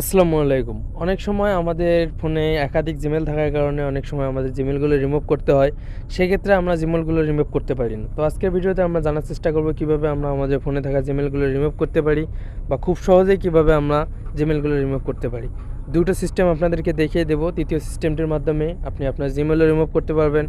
আসসালামু আলাইকুম। অনেক সময় আমাদের ফোনে একাধিক জিমেল থাকার কারণে অনেক সময় আমাদের জিমেলগুলো রিমুভ করতে হয়। সেক্ষেত্রে আমরা জিমেলগুলো রিমুভ করতে পারি না। তো আজকের ভিডিওতে আমরা জানার চেষ্টা করব কীভাবে আমরা আমাদের ফোনে থাকা জিমেলগুলো রিমুভ করতে পারি বা খুব সহজেই কীভাবে আমরা জিমেলগুলো রিমুভ করতে পারি। দুটো সিস্টেম আপনাদেরকে দেখিয়ে দেবো। তৃতীয় সিস্টেমটির মাধ্যমে আপনি আপনার জিমেলও রিমুভ করতে পারবেন।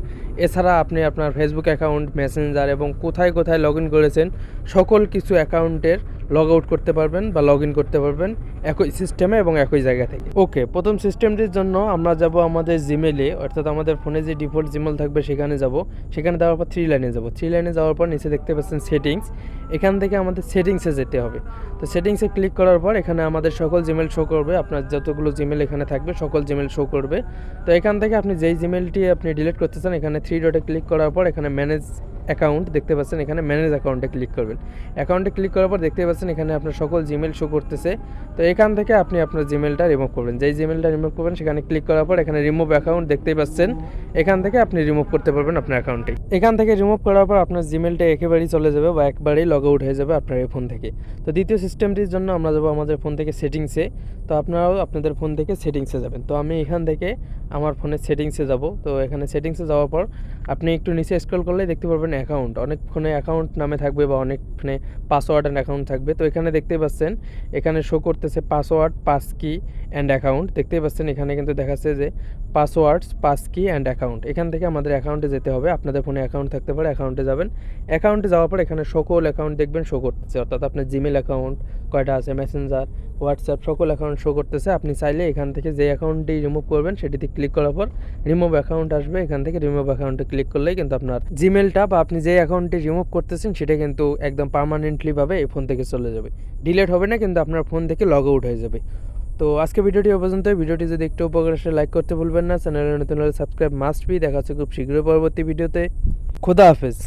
এছাড়া আপনি আপনার ফেসবুক অ্যাকাউন্ট, মেসেঞ্জার এবং কোথায় কোথায় লগ ইন করেছেন, সকল কিছু অ্যাকাউন্টের লগ আউট করতে পারবেন বা লগ ইন করতে পারবেন একই সিস্টেমে এবং একই জায়গা থেকে। ওকে প্রথম সিস্টেমটির জন্য আমরা যাব আমাদের জিমেলে অর্থাৎ আমাদের ফোনে যে ডিফল্ট জিমেল থাকবে সেখানে যাব। সেখানে যাওয়ার পর থ্রি লাইনে যাব। থ্রি লাইনে যাওয়ার পর নিচে দেখতে পাচ্ছেন সেটিংস এখান থেকে আমাদের সেটিংসে যেতে হবে। তো সেটিংসে ক্লিক করার পর এখানে আমাদের সকল জিমেল শো করবে। আপনার যতগুলো জিমেল এখানে থাকবে, সকল জিমেল শো করবে। তো এখান থেকে আপনি যেই জিমেলটি আপনি ডিলিট করতে চান, এখানে থ্রি ডটে ক্লিক করার পর এখানে ম্যানেজ অ্যাকাউন্ট দেখতে পাচ্ছেন, এখানে ম্যানেজ অ্যাকাউন্টে ক্লিক করবেন। অ্যাকাউন্টে ক্লিক করার পর দেখতে পাচ্ছেন, এখানে আপনার সকল জিমেল শো করতেছে। তো এখান থেকে আপনি আপনার জিমেলটা রিমুভ করবেন। যেই জিমেলটা রিমুভ করবেন, সেখানে ক্লিক করার পর এখানে রিমুভ অ্যাকাউন্ট দেখতেই পাচ্ছেন। এখান থেকে আপনি রিমুভ করতে পারবেন আপনার অ্যাকাউন্টে এখান থেকে রিমুভ করার পর আপনার জিমেলটা একেবারেই চলে যাবে বা একবারেই লগ আউট হয়ে যাবে আপনার এই ফোন থেকে। তো দ্বিতীয় সিস্টেমটির জন্য আমরা যাব আমাদের ফোন থেকে সেটিংসে তো আপনারাও আপনাদের ফোন থেকে সেটিংসে যাবেন। তো আমি এখান থেকে আমার ফোনের সেটিংসে যাব। তো এখানে সেটিংসে যাওয়ার পর আপনি একটু নিচে স্ক্রল করলে দেখতে পারবেন অ্যাকাউন্ট অনেক ফোনে অ্যাকাউন্ট নামে থাকবে বা অনেক ফোনে পাসওয়ার্ড অ্যান্ড অ্যাকাউন্ট থাকবে। তো এখানে দেখতে পাচ্ছেন, এখানে শো করতেছে password passkey and account দেখতেই পাচ্ছেন, এখানে কিন্তু দেখাচ্ছে যে passwords passkey and account এখান থেকে আমাদের অ্যাকাউন্টে যেতে হবে। আপনাদের ফোনে অ্যাকাউন্ট থাকতে পারে অ্যাকাউন্টে যাবেন। অ্যাকাউন্টে যাওয়ার পর এখানে সকল অ্যাকাউন্ট দেখবেন শো করতেছে। অর্থাৎ আপনার জিমেল অ্যাকাউন্ট কয়টা আছে? মেসেঞ্জার হোয়াটসঅ্যাপ সকল অ্যাকাউন্ট শো করতেছে। আপনি চাইলে এখান থেকে যে অ্যাকাউন্টটি রিমুভ করবেন, সেটিতে ক্লিক করার পর রিমুভ অ্যাকাউন্ট আসবে। এখান থেকে রিমুভ অ্যাকাউন্টে ক্লিক করলেই কিন্তু আপনার জিমেলটা বা আপনি যে অ্যাকাউন্টটি রিমুভ করতেছেন, সেটা কিন্তু একদম পার্মানেন্টলিভাবে এই ফোন থেকে চলে যাবে। ডিলেট হবে না, কিন্তু আপনার ফোন থেকে লগ আউট হয়ে যাবে। তো আজকে ভিডিওটি এ পর্যন্ত ভিডিওটি যদি একটু উপকার আসে লাইক করতে ভুলবেন না। চ্যানেলে নতুন হলে সাবস্ক্রাইব মাস্ট বি দেখা হচ্ছে খুব শীঘ্রই পরবর্তী ভিডিওতে। খোদা হাফেজ।